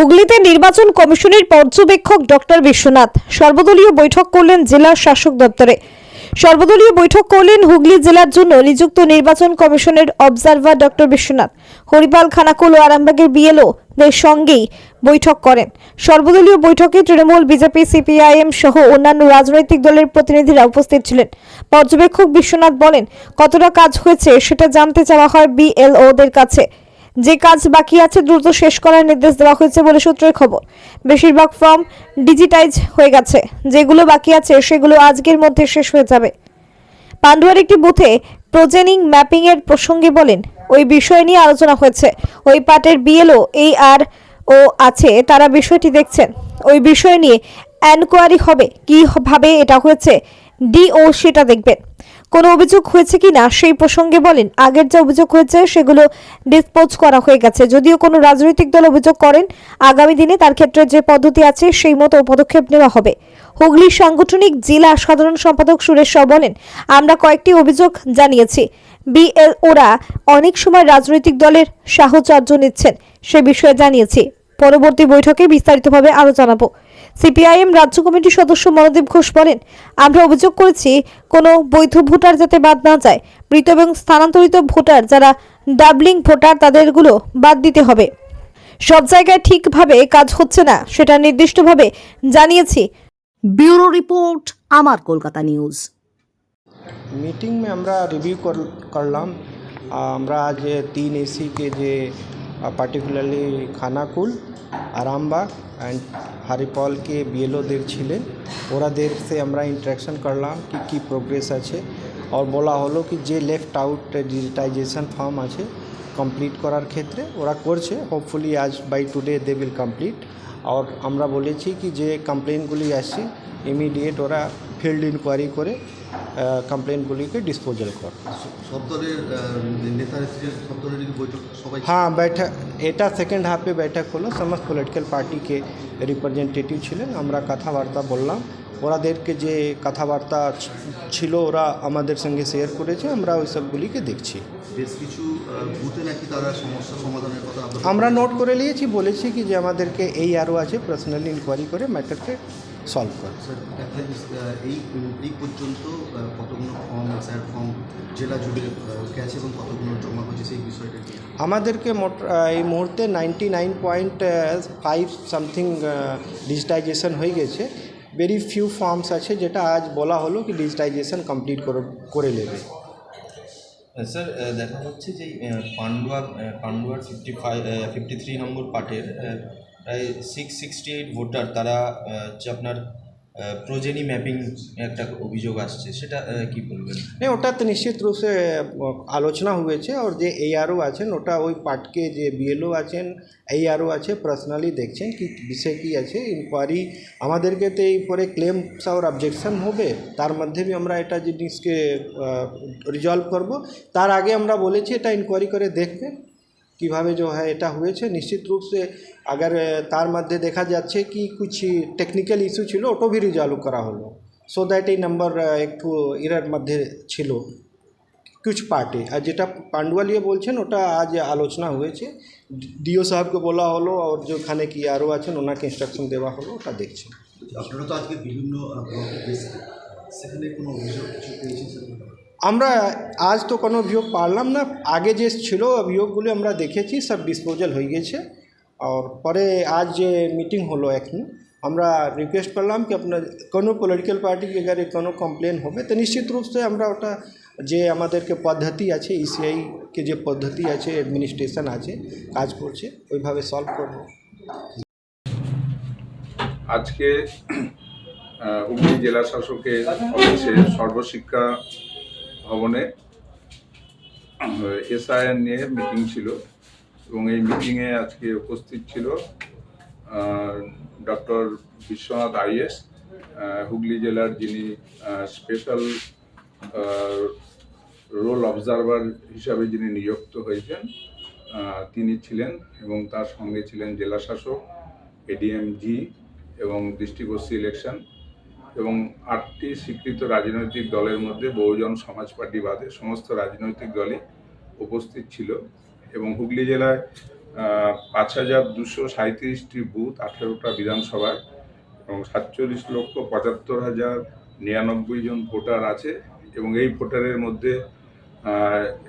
হুগলিতে নির্বাচন কমিশনের পর্যবেক্ষক ডক্টর বিশ্বনাথ সর্বদলীয় বৈঠক করলেন জেলা শাসক দপ্তরে। সর্বদলীয় বৈঠক করলেন হুগলি জেলার জন্য নিযুক্ত নির্বাচন কমিশনের অবজারভার ডক্টর বিশ্বনাথ। হরিপাল, খানাকুল ও আরামবাগের বিএলও দের সঙ্গেই বৈঠক করেন। সর্বদলীয় বৈঠকে তৃণমূল, বিজেপি, সিপিআইএম সহ অন্যান্য রাজনৈতিক দলের প্রতিনিধিরা উপস্থিত ছিলেন। পর্যবেক্ষক বিশ্বনাথ বলেন, কতটা কাজ হয়েছে সেটা জানতে চাওয়া হয় বিএলওদের কাছে। যে কাজ বাকি আছে দ্রুত শেষ করার নির্দেশ দেওয়া হয়েছে বলে সূত্রের খবর। বেশিরভাগ ফর্ম ডিজিটাইজ হয়ে গেছে। যেগুলো বাকি আছে, সেগুলো আজকের মধ্যে শেষ হয়ে যাবে। পান্ডুয়ার একটি বুথে প্রজেনিং ম্যাপিং এর প্রসঙ্গে বলেন, ওই বিষয় নিয়ে আলোচনা হয়েছে। ওই পার্টের বিএলও এই আর ও আছে, তারা বিষয়টি দেখছেন। ওই বিষয় নিয়ে এনকোয়ারি হবে। কি ভাবে এটা হয়েছে? ডিও সেটা দেখবেন। কোনো অভিযোগ হয়েছে কিনা সেই প্রসঙ্গে বলেন, আগের যে অভিযোগ হয়েছে সেগুলো ডিসপোজ করা হয়ে গেছে। যদিও কোনো রাজনৈতিক দল অভিযোগ করেন, আগামী দিনে তার ক্ষেত্রে যে পদ্ধতি আছে সেই মতো পদক্ষেপ নেওয়া হবে। হুগলি সাংগঠনিক জেলা সাধারণ সম্পাদক সুরেশ সাউ বলেন, আমরা কয়েকটি অভিযোগ জানিয়েছি। বিএল ওরা অনেক সময় রাজনৈতিক দলের সাহচর্য নিচ্ছেন, সে বিষয়ে জানিয়েছি। পরবর্তী বৈঠকে বিস্তারিতভাবে আরও জানাব। সিপিআইএম রাজ্য কমিটির সদস্য মনোদীপ ঘোষ বলেন আমরা অভিযোগ করেছি কোনো বৈধ ভোটার যাতে বাদ না যায়। মৃত এবং স্থানান্তরিত ভোটার যারা ডাবলিং ভোটার তাদেরগুলো বাদ দিতে হবে। সব জায়গায় ঠিকভাবে কাজ হচ্ছে না সেটা নির্দিষ্টভাবে জানিয়েছি। ব্যুরো রিপোর্ট আমার কলকাতা নিউজ। মিটিং আমরা রিভিউ করলাম। আমরা আজ তিন এসি কে যে পার্টিকুলারলি খানাকুল আরামবাগ অ্যান্ড হারিপল কে বিএলওদের ছিলেন ওরাদের সে আমরা ইন্টারাকশন করলাম কি কি প্রোগ্রেস আছে। আর বলা হলো কি যে লেফট আউট ডিজিটাইজেশন ফর্ম আছে কমপ্লিট করার ক্ষেত্রে ওরা করছে। হোপফুলি আজ by today they will complete আর আমরা বলেছি কি যে কমপ্লেনগুলি আসছে ইমিডিয়েট ওরা ফিল্ড ইনকোয়ারি করে কমপ্লেনগুলিকে ডিসপোজাল কর সব দলের আহ, নেতা নেত্রীদের সব দলেরই বৈঠক সবাই হ্যাঁ बैठक এটা সেকেন্ড হাফে बैठक হলো সমস্ত পলিটিক্যাল পার্টিকে রিপ্রেজেন্টেটিভ ছিলেন আমরা কথাবার্তা বললাম ওরাদেরকে যে কথাবার্তা ছি- ছিল ওরা আমাদের সঙ্গে শেয়ার করেছে আমরা ওই সবগুলিকে দেখছি বেশ কিছু আহ, বুথে নাকি তারা সমস্যা সমাধানের কথা আপনাদের- আমরা নোট করে নিয়েছি বলেছি কি যে আমাদেরকে এই আরও আছে পার্সোনালি ইনকোয়ারি করে ম্যাটারকে সলভ করে। এই এই পর্যন্ত কতগুলো ফর্ম স্যার ফর্ম জেলা জুড়ে গেছে এবং কতগুলো জমা হয়েছে সেই বিষয়টা আমাদেরকে মোট এই মুহূর্তে ninety nine point five something digitization হয়ে গেছে। ভেরি ফিউ ফর্মস আছে যেটা আজ বলা হলো কি ডিজিটাইজেশন কমপ্লিট করে করে নেবে। স্যার দেখা হচ্ছে যে Pandua পান্ডুয়ার fifty five fifty three number পার্টের প্রায় সিক্স সিক্সটি এইট ভোটার তারা আহ, হচ্ছে আপনার প্রোজেনি ম্যাপিং একটা অভিযোগ আসছে সেটা আহ, কি বলবেন नहीं ওটা তো নিশ্চিত রূপ সে আলোচনা হয়েছে আর যে এইআরও আছেন ওটা ওই পার্টকে যে বিএলও আছেন এইআরও আছে পার্সোনালি দেখছেন কি বিষয় কি আছে ইনকোয়ারি আমাদেরকে তো এই পরে ক্লেম আর অবজেকশন হবে তার মধ্যে भी আমরা এটা জিনিসকে রিজলভ করব তার আগে আমরা বলেছি এটা ইনকোয়ারি করে দেখবে কিভাবে जो है এটা হয়েছে নিশ্চিত রূপ से अगर अ, তার মধ্যে দেখা যাচ্ছে কি कुछ টেকনিক্যাল ইস্যু ছিল ওটাও भी রিজলভ করা হলো সো দ্যাট এই নাম্বার একটু ইরার মধ্যে ছিল कुछ পার্টে আর যেটা পান্ডুয়ালিয়ে বলছেন ওটা আজ আলোচনা হয়েছে ডিও সাহেবকে বলা হলো আর যেখানে কি আরও আছেন ওনাকে ইনস্ট্রাকশন দেওয়া হলো ওটা দেখছেন আপনারা তো আজকে বিভিন্ন আহ, ব্লকে গেছেন সেখানে কোনো অভিযোগ কিছু পেয়েছেন স্যার আমরা আজ তো কোনো অভিযোগ পারলাম না। আগে যে ছিল অভিযোগগুলি আমরা দেখেছি, সব ডিসপোজাল হয়ে গেছে। আর পরে আজ যে মিটিং হলো এখন, আমরা রিকোয়েস্ট করলাম কি আপনার, কোনো পলিটিক্যাল পার্টিকে এগারে কোনো কমপ্লেন হবে? তো নিশ্চিত রূপে আমরা ওটা, যে আমাদেরকে পদ্ধতি আছে ইসিআইকে যে পদ্ধতি আছে অ্যাডমিনিস্ট্রেশন আছে, কাজ করছে, ওইভাবে সলভ করব। আজকে হুগলি জেলা শাসকের অফিসে সর্বশিক্ষা ভবনে এসআইআর নিয়ে মিটিং ছিল এবং এই মিটিংয়ে আজকে উপস্থিত ছিল ডক্টর বিশ্বনাথ আইএস হুগলি জেলার যিনি স্পেশাল রোল অবজারভার হিসাবে যিনি নিযুক্ত হয়েছেন তিনি ছিলেন এবং তার সঙ্গে ছিলেন জেলা শাসক এডিএমজি এবং দৃষ্টিগোষ্ঠী ইলেকশন এবং আটটি স্বীকৃত রাজনৈতিক দলের মধ্যে বহুজন সমাজ পার্টি বাদে সমস্ত রাজনৈতিক দলই উপস্থিত ছিল এবং হুগলি জেলায় পাঁচ হাজার দুশো সাঁত্রিশটি বুথ, আঠেরোটা বিধানসভায় এবং সাতচল্লিশ লক্ষ পঁচাত্তর হাজার নিরানব্বই জন ভোটার আছে এবং এই ভোটারের মধ্যে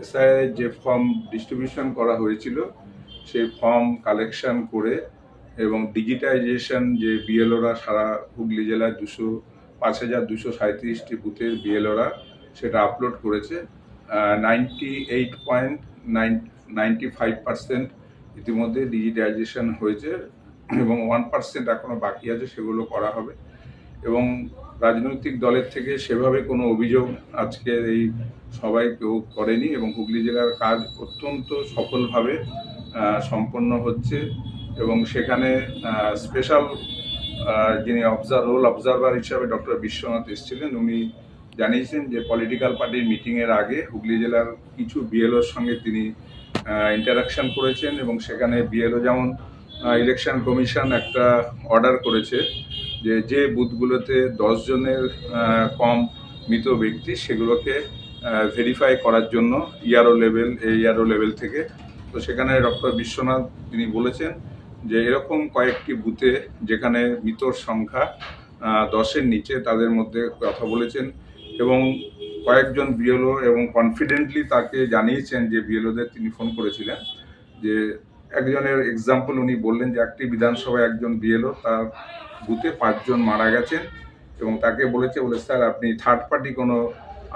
এসআই যে ফর্ম ডিস্ট্রিবিউশন করা হয়েছিল, সেই ফর্ম কালেকশন করে এবং ডিজিটাইজেশন যে বিএলওরা সারা হুগলি জেলায় দুশো, পাঁচ হাজার দুশো সাঁত্রিশটি বুথের বিএলওরা সেটা আপলোড করেছে। Ninety eight point nine ninety five percent ইতিমধ্যে ডিজিটাইজেশন হয়েছে এবং ওয়ান পার্সেন্ট এখনও বাকি আছে, সেগুলো করা হবে। এবং রাজনৈতিক দলের থেকে সেভাবে কোনো অভিযোগ আজকে এই সবাই কেউ করেনি এবং হুগলি জেলার কাজ অত্যন্ত সফলভাবে সম্পন্ন হচ্ছে। এবং সেখানে স্পেশাল যিনি অবজার রোল অবজারভার হিসাবে ডক্টর বিশ্বনাথ এসেছিলেন, উনি জানিয়েছেন যে পলিটিক্যাল পার্টির মিটিংয়ের আগে হুগলি জেলার কিছু বিএলওর সঙ্গে তিনি ইন্টারাকশন করেছেন এবং সেখানে বিএলও যেমন ইলেকশন কমিশন একটা অর্ডার করেছে যে যে বুথগুলোতে জনের কম মৃত ব্যক্তি সেগুলোকে ভেরিফাই করার জন্য ইয়ারও লেভেল ইয়ারও লেভেল থেকে। তো সেখানে ডক্টর বিশ্বনাথ তিনি বলেছেন যে এরকম কয়েকটি বুথে যেখানে মৃতর সংখ্যা দশের নিচে তাদের মধ্যে কথা বলেছেন এবং কয়েকজন বিএলও এবং কনফিডেন্টলি তাকে জানিয়েছেন যে বিএলওদের তিনি ফোন করেছিলেন। যে একজনের এক্সাম্পল উনি বললেন যে একটি বিধানসভায় একজন বিএলও তার বুথে পাঁচজন মারা গেছেন এবং তাকে বলেছে, বলে, স্যার, আপনি থার্ড পার্টি কোনো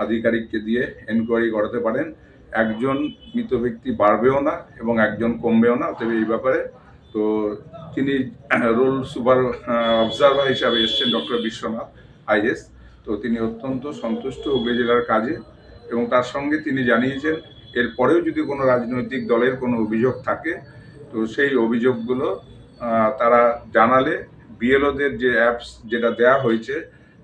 আধিকারিককে দিয়ে এনকোয়ারি করাতে পারেন। একজন মৃত ব্যক্তি বাড়বেও না এবং একজন কমবেও না। তবে এই ব্যাপারে তো তিনি রোল সুপার অবজারভার হিসাবে এসছেন ডক্টর বিশ্বনাথ আইএস তো তিনি অত্যন্ত সন্তুষ্ট হুগলি জেলার কাজে এবং তার সঙ্গে তিনি জানিয়েছেন এরপরেও যদি কোনো রাজনৈতিক দলের কোনো অভিযোগ থাকে, তো সেই অভিযোগগুলো তারা জানালে বিএলওদের যে অ্যাপস যেটা দেয়া হয়েছে,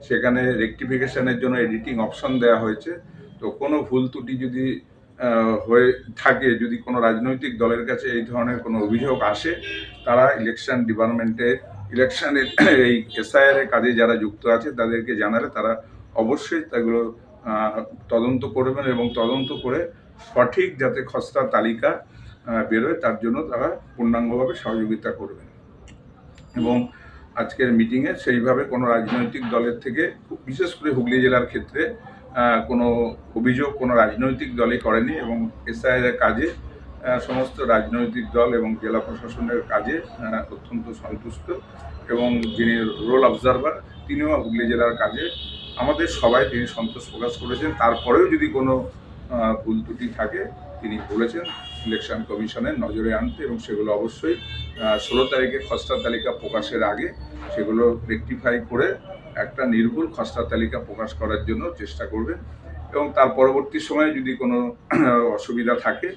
সেখানে রেকটিফিকেশনের জন্য এডিটিং অপশন দেওয়া হয়েছে। তো কোনো ভুল ত্রুটি যদি হয়ে থাকে যদি কোনো রাজনৈতিক দলের কাছে এই ধরনের কোনো অভিযোগ আসে, তারা ইলেকশন ডিপার্টমেন্টে ইলেকশনের এই এসআইআর এর কাজে যারা যুক্ত আছে, তাদেরকে জানালে তারা অবশ্যই তাগুলো তদন্ত করবেন এবং তদন্ত করে সঠিক যাতে খসড়া তালিকা বেরোয়, তার জন্য তারা পূর্ণাঙ্গভাবে সহযোগিতা করবেন। এবং আজকের মিটিংয়ে সেইভাবে কোনো রাজনৈতিক দলের থেকে, বিশেষ করে হুগলি জেলার ক্ষেত্রে কোনো অভিযোগ, কোনো রাজনৈতিক দলই করেনি এবং এসআইআর এর কাজে সমস্ত রাজনৈতিক দল এবং জেলা প্রশাসনের কাজে অত্যন্ত সন্তুষ্ট এবং যিনি রোল অবজারভার তিনিও হুগলি জেলার কাজে। আমাদের সবাই তিনি সন্তোষ প্রকাশ করেছেন। তারপরেও যদি কোনো ভুল ত্রুটি থাকে, তিনি বলেছেন ইলেকশন কমিশনের নজরে আনতে এবং সেগুলো অবশ্যই ষোলো তারিখে খসড়া তালিকা প্রকাশের আগে সেগুলো রেকটিফাই করে একটা নির্ভুল খসড়া তালিকা প্রকাশ করার জন্য চেষ্টা করবেন এবং তার পরবর্তী সময়ে যদি কোনো অসুবিধা থাকে,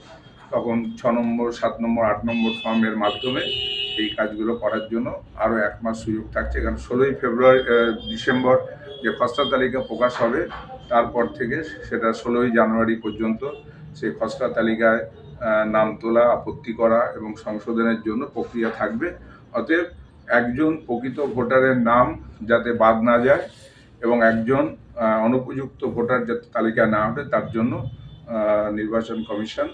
তখন ছ নম্বর, সাত নম্বর, আট নম্বর ফর্মের মাধ্যমে এই কাজগুলো করার জন্য আরও এক মাস সুযোগ থাকছে। কারণ ষোলোই ফেব্রুয়ারি ডিসেম্বর যে খসড়া তালিকা প্রকাশ হবে, তারপর থেকে সেটা ষোলোই জানুয়ারি পর্যন্ত সেই খসড়া তালিকায় নাম তোলা, আপত্তি করা এবং সংশোধনের জন্য প্রক্রিয়া থাকবে। অতএব একজন প্রকৃত ভোটারের নাম যাতে বাদ না যায় এবং একজন অনুপযুক্ত ভোটার যাতে তালিকায় না ওঠে, তার জন্য নির্বাচন কমিশন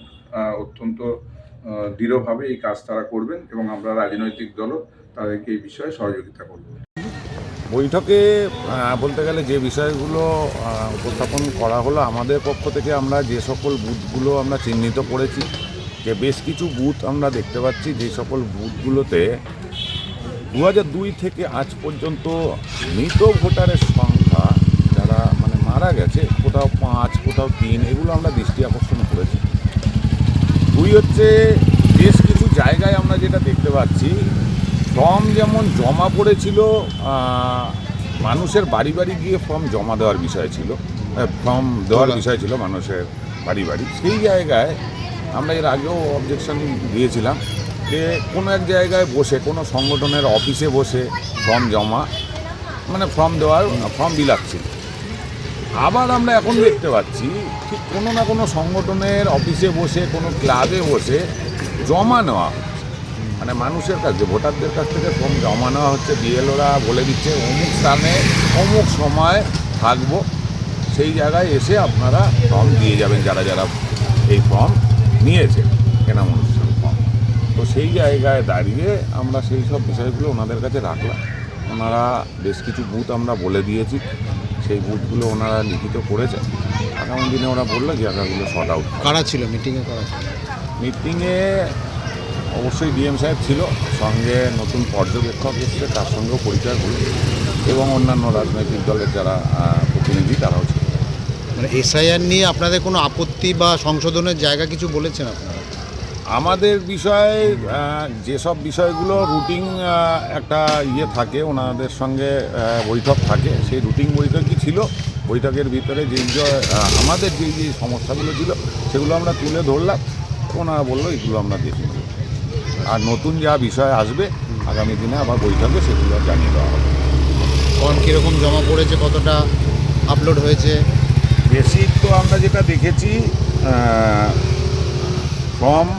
অত্যন্ত দৃঢ়ভাবে এই কাজ তারা করবেন এবং আমরা রাজনৈতিক দলও তাদেরকে এই বিষয়ে সহযোগিতা করব। বৈঠকে বলতে গেলে যে বিষয়গুলো উপস্থাপন করা হলো, আমাদের পক্ষ থেকে আমরা যে সকল বুথগুলো আমরা চিহ্নিত করেছি, যে বেশ কিছু বুথ আমরা দেখতে পাচ্ছি, যে সকল বুথগুলোতে দু হাজার দুই থেকে আজ পর্যন্ত মৃত ভোটারের সংখ্যা যারা মানে মারা গেছে, কোথাও পাঁচ, কোথাও তিন, এগুলো আমরা দৃষ্টি আকর্ষণ করেছি। দুই হচ্ছে বেশ কিছু জায়গায় আমরা যেটা দেখতে পাচ্ছি, ফর্ম যেমন জমা পড়েছিল মানুষের বাড়ি বাড়ি গিয়ে ফর্ম জমা দেওয়ার বিষয় ছিল ফর্ম দেওয়ার বিষয় ছিল মানুষের বাড়ি বাড়ি। সেই জায়গায় আমরা এর আগেও অবজেকশন দিয়েছিলাম। যে কোনো এক জায়গায় বসে, কোনো সংগঠনের অফিসে বসে ফর্ম জমা মানে ফর্ম দেওয়ার, ফর্ম বিলাচ্ছিল আবার আমরা এখন দেখতে পাচ্ছি, ঠিক কোনো না কোনো সংগঠনের অফিসে বসে, কোনো ক্লাবে বসে জমা নেওয়া মানে মানুষের কাছে ভোটারদের কাছ থেকে ফর্ম জমা নেওয়া হচ্ছে বিএলওরা বলে দিচ্ছে, অমুক স্থানে, অমুক সময় থাকব। সেই জায়গায় এসে আপনারা ফর্ম দিয়ে যাবেন, যারা যারা এই ফর্ম নিয়েছে। তো সেই জায়গায় দাঁড়িয়ে আমরা সেই সব বিষয়গুলো ওনাদের কাছে রাখলাম। ওনারা বেশ কিছু বুথ আমরা বলে দিয়েছি সেই বুথগুলো ওনারা লিখিত করেছে। আগামী দিনে ওরা বলল জায়গাগুলো শর্ট আউট কারা ছিল? মিটিংয়ে কারা মিটিংয়ে অবশ্যই ডিএম সাহেব ছিল সঙ্গে নতুন পর্যবেক্ষক এসেছে তার সঙ্গেও পরিচয় হলো এবং অন্যান্য রাজনৈতিক দলের যারা প্রতিনিধি তারাও ছিল। মানে এসআইআর নিয়ে আপনাদের কোনো আপত্তি বা সংশোধনের জায়গা কিছু বলেছেন আপনারা? আমাদের বিষয়ে যেসব বিষয়গুলো রুটিন একটা ইয়ে থাকে ওনাদের সঙ্গে বৈঠক থাকে সেই রুটিন বৈঠকই ছিল। বৈঠকের ভিতরে যেই যে আমাদের যে যে সমস্যাগুলো ছিল সেগুলো আমরা তুলে ধরলাম। ওনারা বলল এগুলো আমরা দেখে নেব। আর নতুন যা বিষয় আসবে আগামী দিনে আবার বৈঠকে সেগুলো জানিয়ে দেওয়া হবে। ফর্ম কীরকম জমা পড়েছে কতটা আপলোড হয়েছে? বেসিক তো আমরা যেটা দেখেছি ফর্ম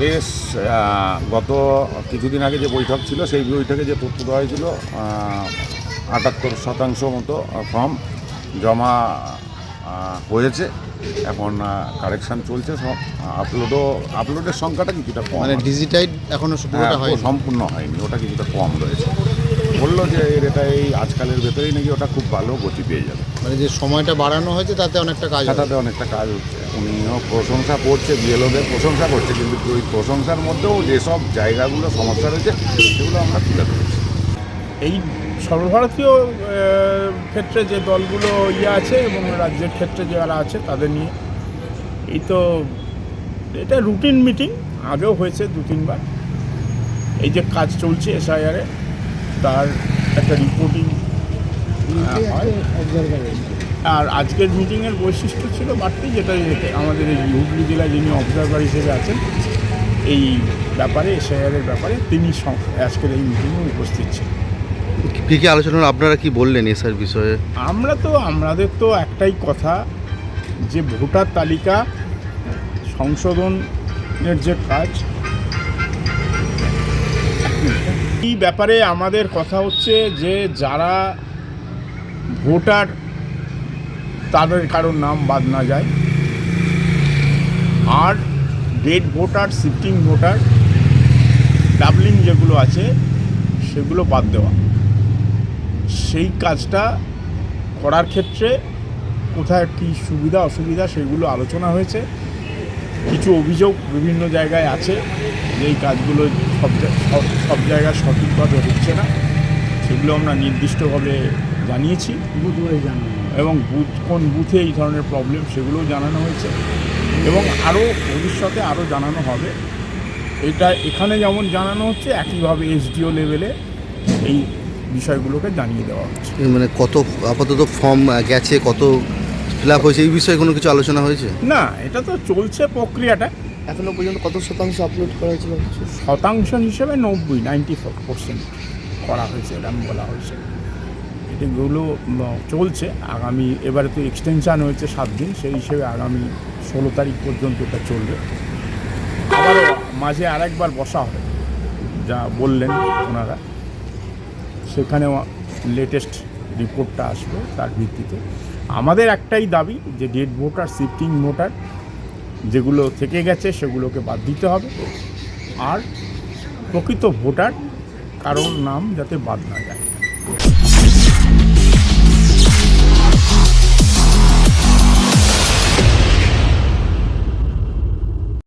বেশ গত কিছুদিন আগে যে বৈঠক ছিল সেই বৈঠকে যে তথ্য দেওয়া হয়েছিল আটাত্তর শতাংশ মতো ফর্ম জমা হয়েছে। এখন কারেকশান চলছে সব আপলোডও আপলোডের সংখ্যাটা কিছুটা কম মানে আছে। ডিজিটাইড এখনও হ্যাঁ, হয় সম্পূর্ণ হয়নি ওটা কিছুটা কম রয়েছে। বলল যে এর এটা এই আজকালের ভেতরেই নাকি ওটা খুব ভালো গতি পেয়ে যাবে। মানে যে সময়টা বাড়ানো হয়েছে তাতে অনেকটা কাজ তাতে অনেকটা কাজ হচ্ছে। উনিও প্রশংসা করছে বিএলওদের প্রশংসা করছে কিন্তু ওই প্রশংসার মধ্যেও যেসব জায়গাগুলো সমস্যা রয়েছে সেগুলো আমরা তুলে ধরেছি। এই সর্বভারতীয় ক্ষেত্রে যে দলগুলো ইয়ে আছে এবং রাজ্যের ক্ষেত্রে যারা আছে তাদের নিয়ে এই তো এটা রুটিন মিটিং আগেও হয়েছে দু তিনবার এই যে কাজ চলছে এসআইআরে তার একটা রিপোর্টিং হয়। আর আজকের মিটিংয়ের বৈশিষ্ট্য ছিল বাড়তি যেটা আমাদের এই হুগলি জেলায় যিনি অবজারভার হিসেবে আছেন এই ব্যাপারে এসআইআরের ব্যাপারে তিনি সং- আজকের এই মিটিংয়ে উপস্থিত ছিলেন। কী কী আলোচনা আপনারা কি বললেন এসআর বিষয়ে? আমরা তো আমাদের তো একটাই কথা যে ভোটার তালিকা সংশোধনের যে কাজ এই ব্যাপারে আমাদের কথা হচ্ছে যে যারা ভোটার, তাদের কারোর নাম বাদ না যায়। আর dead voter shifting voter doubling যেগুলো আছে, সেগুলো বাদ দেওয়া। সেই কাজটা করার ক্ষেত্রে কোথায় কী সুবিধা, অসুবিধা, সেগুলো আলোচনা হয়েছে। কিছু অভিযোগ বিভিন্ন জায়গায় আছে যে এই কাজগুলো সব সব জায়গায় সঠিকভাবে হচ্ছে না। সেগুলো আমরা নির্দিষ্টভাবে জানিয়েছি। বুধবারে জানানো এবং বুথ কোন বুথে এই ধরনের প্রবলেম সেগুলোও জানানো হয়েছে। এবং আরও ভবিষ্যতে আরও জানানো হবে। এটা এখানে যেমন জানানো হচ্ছে একইভাবে এসডিও লেভেলে এই বিষয়গুলোকে জানিয়ে দেওয়া হচ্ছে। মানে কত আপাতত ফর্ম গেছে কত ফিল আপ হয়েছে? এই বিষয়ে কোনো কিছু আলোচনা হয়েছে? না এটা তো চলছে প্রক্রিয়াটা। এখনও পর্যন্ত কত শতাংশ আপলোড করা হয়েছিল? শতাংশ হিসেবে নব্বই নাইনটি ফোর পার্সেন্ট করা হয়েছে এরকম বলা হয়েছে। এগুলো চলছে। আগামী এবারে তো এক্সটেনশান হয়েছে সাত দিন সেই হিসেবে আগামী ষোলো তারিখ পর্যন্ত এটা চলবে। আবারও মাঝে আরেকবার বসা হবে যা বললেন ওনারা। সেখানেও লেটেস্ট রিপোর্টটা আসবে তার ভিত্তিতে। আমাদের একটাই দাবি যে ডেড ভোটার শিফটিং ভোটার যেগুলো থেকে গেছে সেগুলোকে বাদ দিতে হবে। আর প্রকৃত ভোটার কারোর নাম যাতে বাদ না যায়।